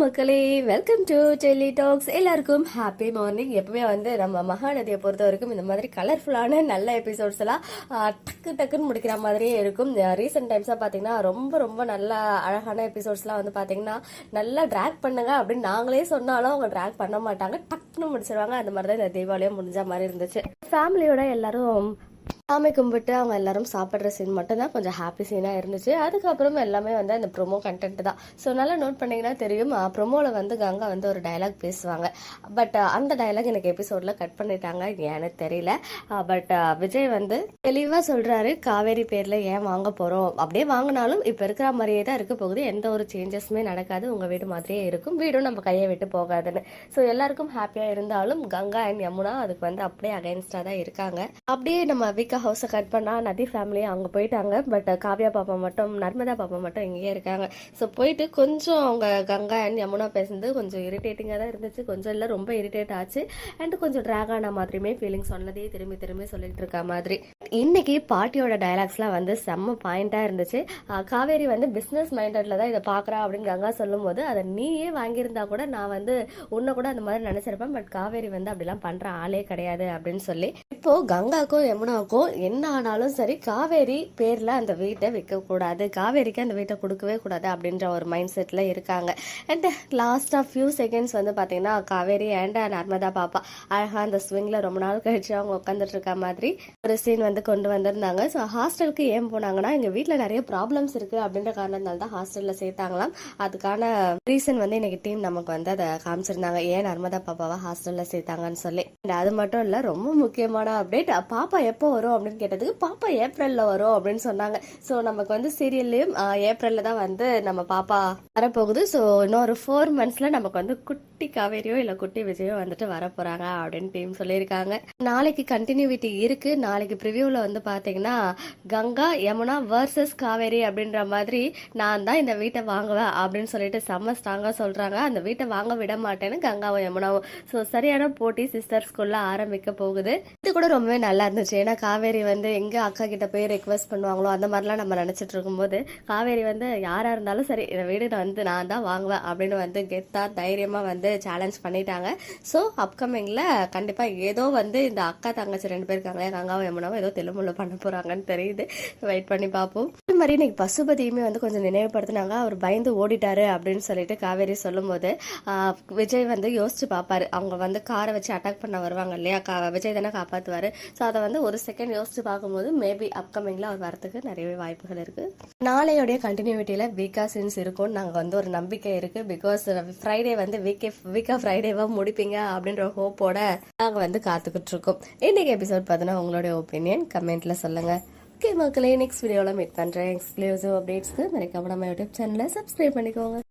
மக்களே welcome to Delhi talks எல்லாருக்கும் happy morning எப்பவுமே வந்து நம்ம மகாநதியை பொறுத்த வரைக்கும் இந்த மாதிரி கலர்ஃபுல்லான நல்ல எபிசோட்ஸ் எல்லாம் டக்கு டக்குன்னு முடிக்கிற மாதிரியே இருக்கும். ரீசெண்ட் டைம்ஸாக பார்த்தீங்கன்னா ரொம்ப ரொம்ப நல்ல அழகான எபிசோட்ஸ்லாம் வந்து பார்த்தீங்கன்னா நல்லா ட்ராக் பண்ணுங்க அப்படின்னு நாங்களே சொன்னாலும் அவங்க ட்ராக் பண்ண மாட்டாங்க. டக்குன்னு முடிச்சிருவாங்க. அந்த மாதிரி தான் இந்த தீபாவளியும் முடிஞ்ச மாதிரி இருந்துச்சு. ஃபேமிலியோட எல்லாரும் சாமி கும்பிட்டு அவங்க எல்லாரும் சாப்பிட்ற சீன் மட்டும்தான் கொஞ்சம் ஹாப்பி சீனாக இருந்துச்சு. அதுக்கப்புறம் எல்லாமே வந்து அந்த ப்ரொமோ கண்டென்ட் தான். ஸோ நல்லா நோட் பண்ணிங்கன்னா தெரியும். ப்ரொமோவில் வந்து கங்கா வந்து ஒரு டயலாக் பேசுவாங்க. பட் அந்த டயலாக் எனக்கு எபிசோடில் கட் பண்ணிட்டாங்க. ஏன்னு தெரியல. பட் விஜய் வந்து தெளிவாக சொல்கிறாரு காவேரி பேரில் ஏன் வாங்க போகிறோம் அப்படியே வாங்கினாலும் இப்போ இருக்கிற மாதிரியே தான் இருக்க போகுது. எந்த ஒரு சேஞ்சஸுமே நடக்காது. உங்கள் வீடு மாதிரியே இருக்கும். வீடும் நம்ம கையை விட்டு போகாதுன்னு. ஸோ எல்லாருக்கும் ஹாப்பியாக இருந்தாலும் கங்கா அண்ட் யமுனா அதுக்கு வந்து அப்படியே அகைன்ஸ்டாக தான் இருக்காங்க. அப்படியே நம்ம விக்கா ஹவுஸை கட் பண்ணால் நதி ஃபேமிலி அவங்க போயிட்டாங்க. பட் காவ்யா பாப்பா மட்டும் நர்மதா பாப்பா மட்டும் இங்கேயே இருக்காங்க. ஸோ போயிட்டு கொஞ்சம் அவங்க கங்கா அண்ட் யமுனா பேசுனது கொஞ்சம் இரிட்டேட்டிங்காக தான் இருந்துச்சு. கொஞ்சம் இல்லை ரொம்ப இரிட்டேட் ஆச்சு. அண்ட் கொஞ்சம் ட்ராக் ஆன மாதிரியுமே ஃபீலிங் சொன்னதே திரும்பி திரும்பி சொல்லிட்டு இருக்க மாதிரி. இன்னைக்கு பாட்டியோட டயலாக்ஸ்லாம் வந்து செம்ம பாயிண்டாக இருந்துச்சு. காவேரி வந்து பிஸ்னஸ் மைண்டட்ல தான் இதை பார்க்குறா அப்படின்னு கங்கா சொல்லும்போது அதை நீயே வாங்கியிருந்தா கூட நான் வந்து உன்னை கூட அந்த மாதிரி நினைச்சிருப்பேன். பட் காவேரி வந்து அப்படிலாம் பண்ணுற ஆளே கிடையாது அப்படின்னு சொல்லி. இப்போ கங்காக்கும் யமுனாவுக்கும் என்ன ஆனாலும் சரி காவேரி பேரில் அந்த வீட்டை விற்கக்கூடாது காவேரிக்கு அந்த வீட்டை கொடுக்கவே கூடாது அப்படின்ற ஒரு மைண்ட் செட்டில் இருக்காங்க. அண்ட் லாஸ்டா ஃபியூ செகண்ட்ஸ் வந்து பார்த்தீங்கன்னா காவேரி அண்ட் நர்மதா பாப்பா அழகாக அந்த ஸ்விங்கில் ரொம்ப நாள் கழிச்சு அவங்க உட்காந்துட்டு இருக்க மாதிரி ஒரு சீன் வந்து கொண்டு வந்திருந்தாங்க. ஸோ ஹாஸ்டலுக்கு ஏன் போனாங்கன்னா எங்கள் வீட்டில் நிறைய ப்ராப்ளம்ஸ் இருக்குது அப்படின்ற காரணத்தினால தான் ஹாஸ்டலில் சேர்த்தாங்களாம். அதுக்கான ரீசன் வந்து இன்னைக்கு டீம் நமக்கு வந்து அதை காமிச்சிருந்தாங்க. ஏன் நர்மதா பாப்பாவை ஹாஸ்டலில் சேர்த்தாங்கன்னு சொல்லி. அண்ட் அது மட்டும் இல்லை ரொம்ப முக்கியமான அப்டேட் பாப்பா எப்போ வரும் அப்படின்னு கேட்டதுக்கு பாப்பா ஏப்ரலில் வரும் அப்படின்னு சொன்னாங்க. ஸோ நமக்கு வந்து சீரியல்லையும் ஏப்ரலில் தான் வந்து நம்ம பாப்பா வரப்போகுது. ஸோ இன்னொரு ஃபோர் மந்த்ஸில் நமக்கு வந்து குட்டி காவேரியோ இல்லை குட்டி விஜயோ வந்துட்டு வரப்போகிறாங்க அப்படின்னு டீம் சொல்லியிருக்காங்க. நாளைக்கு கண்டினியூவிட்டி இருக்குது நாளைக்கு ப்ரிவியூவில் வந்து பார்த்தீங்கன்னா கங்கா யமுனா வர்சஸ் காவேரி அப்படின்ற மாதிரி நான் தான் இந்த வீட்டை வாங்குவேன் அப்படின்னு சொல்லிட்டு செம்ம ஸ்ட்ராங்காக சொல்கிறாங்க அந்த வீட்டை வாங்க விட மாட்டேன்னு கங்காவும் யமுனாவும். ஸோ சரியான போட்டி சிஸ்டர்ஸ்குள்ள ஆரம்பிக்க போகுது. இது கூட ரொம்பவே நல்லா இருந்துச்சு. ஏன்னா காவேரி வந்து எங்கே அக்கா கிட்ட போய் ரெக்வஸ்ட் பண்ணுவாங்களோ அந்த மாதிரிலாம் நம்ம நினச்சிட்டு இருக்கும்போது காவேரி வந்து யாராக இருந்தாலும் சரி இந்த வீடு நான் வந்து நான் தான் வாங்குவேன் அப்படின்னு வந்து கெத்தாக தைரியமாக வந்து சேலஞ்ச் பண்ணிட்டாங்க. ஸோ அப்கமிங்கில் கண்டிப்பாக ஏதோ வந்து இந்த அக்கா தங்கச்சி ரெண்டு பேர் இருக்காங்க கங்காவும் யமுனாவும் ஏதோ தெலுமுள்ள பண்ண போகிறாங்கன்னு தெரியுது. வெயிட் பண்ணி பார்ப்போம். அதே மாதிரி இன்னைக்கு பசுபதியுமே வந்து கொஞ்சம் நினைவுபடுத்தினாங்க. அவர் பயந்து ஓடிட்டாரு அப்படின்னு சொல்லிட்டு காவேரி சொல்லும்போது விஜய் வந்து யோசிச்சு பார்ப்பாரு. அவங்க வந்து காரை வச்சு அட்டாக் பண்ண வருவாங்க இல்லையா? விஜய் தானே காப்பாற்றுவார் ஸோ அதை வந்து ஒரு செகண்ட் யோசிச்சு பார்க்கும்போது மேபி அப்கமிங்ல அவர் வரத்துக்கு நிறையவே வாய்ப்புகள் இருக்கு. நாளையோடைய கண்டினியூட்டியில வீக்கா சீன்ஸ் இருக்கும். நாங்க வந்து ஒரு நம்பிக்கை இருக்கு. பிகாஸ் ஃப்ரைடே வந்து வீக்கே வீக்கா ஃப்ரைடேவா முடிப்பீங்க அப்படின்ற ஹோப்போட நாங்க வந்து காத்துக்கிட்டு இருக்கோம். இன்னைக்கு எபிசோட் பார்த்தீங்கன்னா உங்களுடைய ஒப்பீனியன் கமெண்ட்ல சொல்லுங்க. ஓகே மக்களே நெக்ஸ்ட் வீடியோவில் மீட் பண்ணுறேன் எக்ஸ்க்ளூசிவ் அப்டேட்ஸ்க்கு மறக்காம நம்ம யூடியூப் சேனலை சப்ஸ்கிரைப் பண்ணிக்கோங்க.